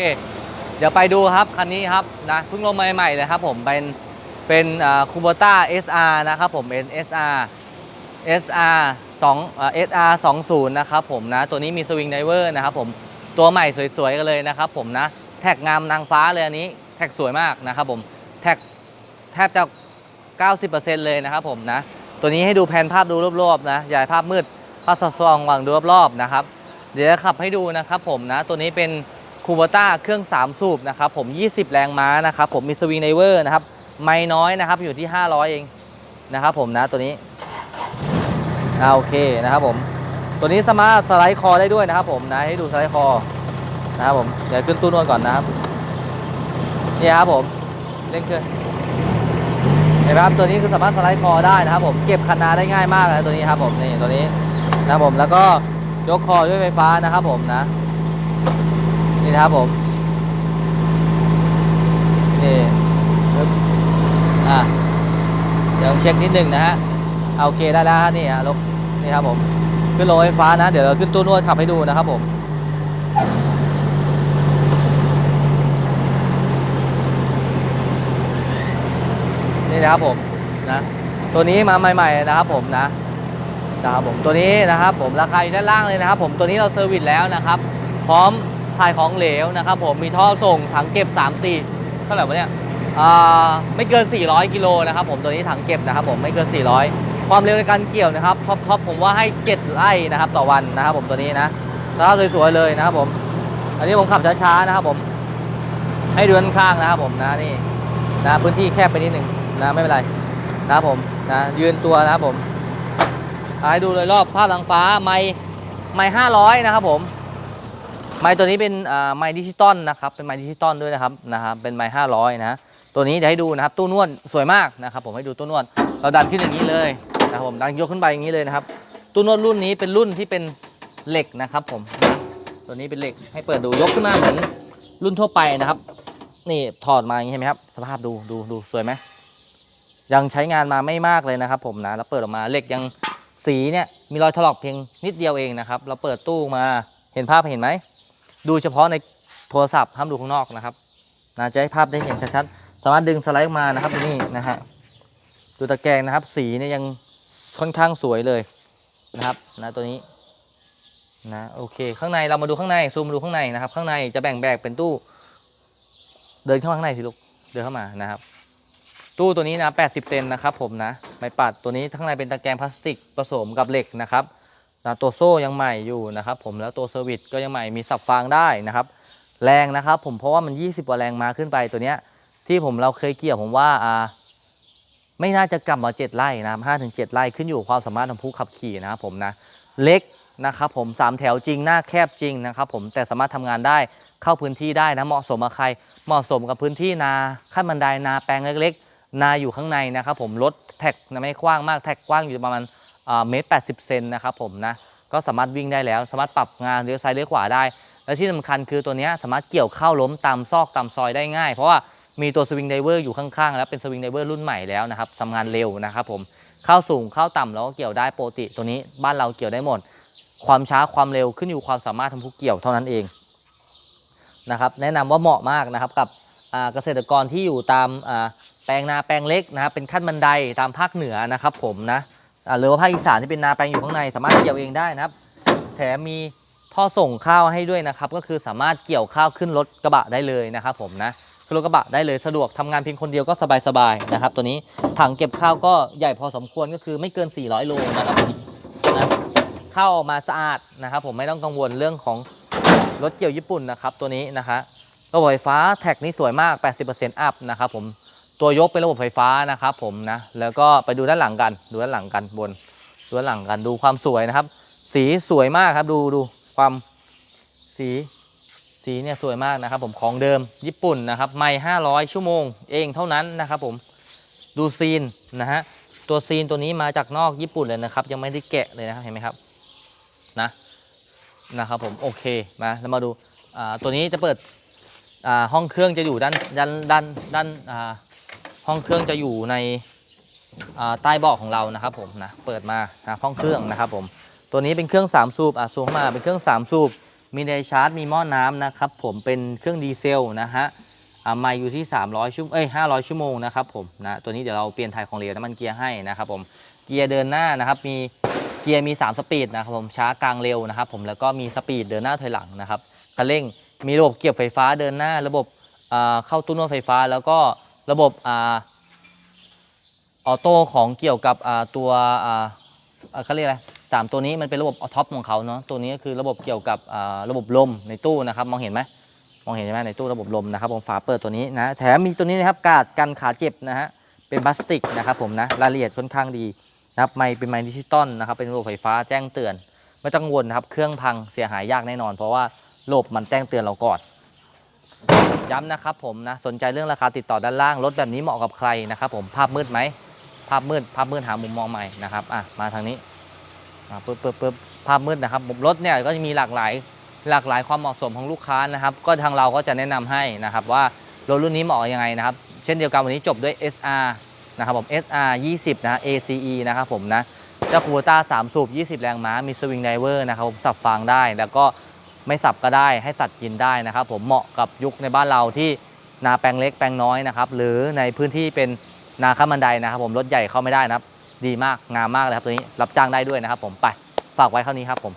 เคเดี๋ยวไปดูครับคันนี้ครับนะเพิ่งลงมาใหม่ๆเลยครับผมเป็นเป็นคูโบต้า SR นะครับผมเป็น SR SR 2เอ่อ SR 20นะครับผมนะตัวนี้มีสวิงไดเวอร์นะครับผมตัวใหม่สวยๆกันเลยนะครับผมนะแท็กงามนางฟ้าเลยอันนี้แท็กสวยมากนะครับผมแท็กแทบจะ 90%เลยนะครับผมนะตัวนี้ให้ดูแผนภาพดูรอบๆนะอย่าให้ภาพมืดภาพสว่างวังดูรอบๆนะครับเดี๋ยวขับให้ดูนะครับผมนะตัวนี้เป็น คูโบต้าเครื่อง 3 สูบนะครับผม 20 แรงม้านะครับผมมีสวิงไดเวอร์นะครับไม่น้อยนะครับอยู่ที่ 500 เองนะครับผมนะตัวนี้อ่าโอเคนะครับผมตัวนี้สามารถสไลด์คอได้ด้วยนะครับผมนะให้ดูสไลด์คอนะครับผมเดี๋ยวขึ้นตู้นวดก่อนนะครับนี่ครับผมเร่งเครื่องเห็นไหมครับตัวนี้คือสามารถสไลด์คอได้นะครับผมเก็บคันนาได้ง่ายมากเลยตัวนี้ครับผมนี่ตัวนี้นะครับผมแล้วก็ยกคอด้วยไฟฟ้านะครับผมนะ นี่นะครับผม นี่ปึ๊บอะเดี๋ยวเช็คนิดหนึ่งนะฮะเอาโอเคได้แล้วฮะนี่ฮะลบนี่ครับผม ขึ้นลงไฟฟ้านะ เดี๋ยวเราขึ้นตู้นวดขับให้ดูนะครับผมนี่นะครับผมนะตัวนี้มาใหม่ๆนะครับผมนะนะครับผมตัวนี้นะครับผมราคาอยู่ด้านล่างเลยนะครับ ผมตัวนี้เราเซอร์วิสแล้วนะครับ พร้อม ถ่ายของเหลวนะครับผมมีท่อส่งถังเก็บ3 4เท่าไหร่วะเนี่ยไม่เกิน 400 กิโลนะครับผมตัวนี้ถังเก็บนะครับผมไม่เกิน 400 ความเร็วในการเกี่ยวนะครับท็อปท็อปผมว่าให้ 7 ไร่นะครับต่อวันนะครับผมตัวนี้นะแล้วสวยๆเลยนะครับผม อันนี้ผมขับช้าๆนะครับผม ให้ดูด้านข้างนะครับผมนะนี่นะพื้นที่แคบไปนิดหนึ่งนะไม่เป็นไรนะครับผมนะยืนตัวนะครับผมให้ดูโดยรอบภาพทางฟ้าไม้ไม้ห้าร้อยนะครับผม ไม้ตัวนี้เป็นไม้ดิจิตอลนะครับ เป็นไม้ดิจิตอลด้วยนะครับนะครับ เป็นไม้ห้าร้อยนะ ตัวนี้เดี๋ยวให้ดูนะครับ ตู้นวดสวยมากนะครับ ผมให้ดูตู้นวด เราดันขึ้นอย่างนี้เลยนะครับผม ดันยกขึ้นไปอย่างนี้เลยนะครับ ตู้นวดรุ่นนี้เป็นรุ่นที่เป็นเหล็กนะครับ ผมนะตัวนี้เป็นเหล็ก ให้เปิดดูยกขึ้นมาเหมือนรุ่นทั่วไปนะครับ นี่ถอดมาอย่างนี้เห็นไหมครับ สภาพดู ดู ดู สวยไหม ยังใช้งานมาไม่มากเลยนะครับ ผมนะ แล้วเปิดออกมาเหล็กยังสีเนี่ย มีรอยถลอกเพียงนิดเดียวเองนะครับ เราเปิดตู้มา เห็นภาพเห็นไหม ดูเฉพาะในโทรศัพท์ห้ามดูข้างนอกนะครับนะจะให้ภาพได้เห็นชัดๆสามารถดึงสไลด์ออกมานะครับนี่นะฮะดูตะแกรงนะครับ สีเนี่ยยังค่อนข้างสวยเลยนะครับนะตัวนี้นะโอเค ข้างในเรามาดูข้างในซูมมาดูข้างในนะครับ ข้างในจะแบ่งแบกเป็นตู้ เดินเข้ามาข้างในสิลูกเดินเข้ามานะครับ ตู้ตัวนี้นะ80เซนนะครับผมนะไม้ปัดตัวนี้ข้างในเป็นตะแกรงพลาสติกผสมกับเหล็กนะครับ นะตัวโซ่ยังใหม่อยู่นะครับผมแล้วตัวเซอร์วิสก็ยังใหม่มีสับฟางได้นะครับ แรงนะครับผมเพราะว่ามัน 20กว่าแรงมาขึ้นไปตัวเนี้ยที่ผมเราเคยเกี่ยวผมว่าอ่าไม่น่าจะกลับมา7ไร่นะครับ5ถึง7ไร่ขึ้นอยู่ความสามารถของผู้ขับขี่นะครับผมนะเล็กนะครับผมสามแถวจริงหน้าแคบจริงนะครับผมแต่สามารถทำงานได้เข้าพื้นที่ได้นะเหมาะสมกับใคร เหมาะสมกับพื้นที่นาขั้นบันไดนาแปลงเล็ก ๆ นาอยู่ข้างในนะครับผมรถแท็กไม่กว้างมากแท็กกว้างอยู่ประมาณ เมตรแปดสิบเซนนะครับผมนะก็สามารถวิ่งได้แล้ว สามารถปรับงานเลี้ยวซ้ายเลี้ยวขวาได้ และที่สำคัญคือตัวนี้สามารถเกี่ยวเข้าล้มตามซอกตามซอยได้ง่าย เพราะว่ามีตัวสวิงไดเวอร์อยู่ข้างๆ แล้วเป็นสวิงไดเวอร์รุ่นใหม่แล้วนะครับทำงานเร็วนะครับผมเข้าสูงเข้าต่ำแล้วก็เกี่ยวได้โปกติ ตัวนี้บ้านเราเกี่ยวได้หมด ความช้าความเร็วขึ้นอยู่ความสามารถของผู้เกี่ยวเท่านั้นเองนะครับแนะนำว่าเหมาะมากนะครับกับเกษตรกรที่อยู่ตามแปลงนาแปลงเล็กนะครับเป็นขั้นบันไดตามภาคเหนือนะครับผมนะ หรือว่าภาคอีสานที่เป็นนาแปลงอยู่ข้างใน สามารถเกี่ยวเองได้นะครับ แถมมีท่อส่งข้าวให้ด้วยนะครับ ก็คือสามารถเกี่ยวข้าวขึ้นรถกระบะได้เลยนะครับ ผมนะขึ้นรถกระบะได้เลยสะดวกทำงานเพียงคนเดียวก็สบายๆนะครับ ตัวนี้ถังเก็บข้าวก็ใหญ่พอสมควรก็คือไม่เกิน 400 โลนะครับผมนะข้าวออกมาสะอาดนะครับ ผมไม่ต้องกังวลเรื่องของรถเกี่ยวญี่ปุ่นนะครับ ตัวนี้นะคะระบบไฟฟ้าแท็กนี่สวยมาก 80%อัพนะครับผม ตัวยกเป็นระบบไฟฟ้านะครับผมนะแล้วก็ไปดูด้านหลังกัน ดูด้านหลังกันบนดูด้านหลังกันดูความสวยนะครับ สีสวยมากครับดูดูความสีสีเนี่ยสวยมากนะครับผมของเดิมญี่ปุ่นนะครับไม่500 ชั่วโมงเองเท่านั้นนะครับผมดูซีนนะฮะตัวซีนตัวนี้มาจากนอกญี่ปุ่นเลยนะครับ ยังไม่ได้แกะเลยนะครับเห็นไหมครับนะนะครับผมโอเคมาแล้วมาดูอ่าตัวนี้จะเปิดอ่าห้องเครื่องจะอยู่ด้านด้านด้านด้านอ่า ห้องเครื่องจะอยู่ในใต้เบาะของเรานะครับผมนะเปิดมานะห้องเครื่องนะครับผมตัวนี้เป็นเครื่อง 3 สูบอะซูมามาเป็นเครื่อง 3 สูบมีไดชาร์จมีหม้อน้ำนะครับผมเป็นเครื่องดีเซลนะฮะอ่ามาอยู่ที่ 300ชั่วเอ้ย500 ชั่วโมงนะครับผมนะตัวนี้เดี๋ยวเราเปลี่ยนถ่ายของเหลวน้ำมันเกียร์ให้นะครับผมเกียร์เดินหน้านะครับมีเกียร์มี 3 สปีดนะครับผมช้ากลางเร็วนะครับผมแล้วก็มีสปีดเดินหน้าถอยหลังนะครับคันเร่งมีระบบเกียร์ไฟฟ้าเดินหน้า ระบบอ่าเข้าตู้นวดไฟฟ้า แล้วก็ ระบบออโต้ของเกี่ยวกับตัวเขาเรียกอะไรสามตัวนี้มันเป็นระบบออท็อปของเขาเนาะตัวนี้ก็คือระบบเกี่ยวกับระบบลมในตู้นะครับมองเห็นไหมมองเห็นไหมในตู้ระบบลมนะครับผมฝาเปิดตัวนี้นะแถมมีตัวนี้นะครับกาดกันขาเจ็บนะฮะเป็นพลาสติกนะครับผมนะรายละเอียดค่อนข้างดีนะครับไมค์เป็นไมค์ดิจิตอลนะครับเป็นระบบไฟฟ้าแจ้งเตือน ไม่ต้องกังวลนะครับเครื่องพังเสียหายยากแน่นอน เพราะว่าระบบมันแจ้งเตือนเราก่อน ย้ำนะครับผมนะสนใจเรื่องราคาติดต่อด้านล่างรถแบบนี้เหมาะกับใครนะครับผมภาพมืดไหมภาพมืดภาพมืดหามุมมองใหม่นะครับอะมาทางนี้อ่าปึ๊บปึ๊บปึ๊บภาพมืดนะครับรถเนี่ยก็จะมีหลากหลายหลากหลายความเหมาะสมของลูกค้านะครับ ก็ทางเราก็จะแนะนำให้นะครับว่ารถรุ่นนี้เหมาะยังไงนะครับ เช่นเดียวกันวันนี้จบด้วย SR นะครับผม SR 20 นะฮะ ACE นะครับผมนะเจ้าคูต้า3สูบ 20 แรงม้า มีสวิงไดเวอร์นะครับผมสับฟางได้ แล้วก็ ไม่สับก็ได้ให้สัตว์กินได้นะครับ ผมเหมาะกับยุคในบ้านเราที่นาแปลงเล็กแปลงน้อยนะครับ หรือในพื้นที่เป็นนาข้ามบันไดนะครับ ผมรถใหญ่เข้าไม่ได้นะครับ ดีมากงามมากเลยครับตัวนี้รับจ้างได้ด้วยนะครับ ผมไปฝากไว้เท่านี้ครับผม